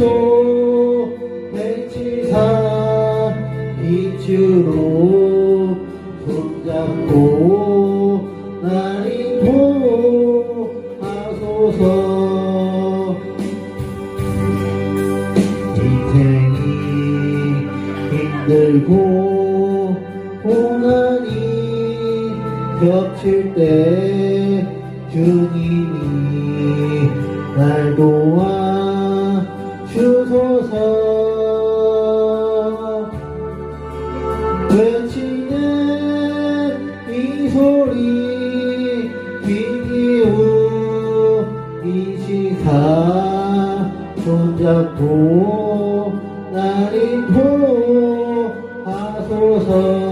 속 해치사 이치로 손잡고 날 인도하소서 인생이 힘들고 겹칠 때 주님이 날 도와 주소서. 외치는 이 소리 비기우 이 시사 손잡고 나를 보호하소서.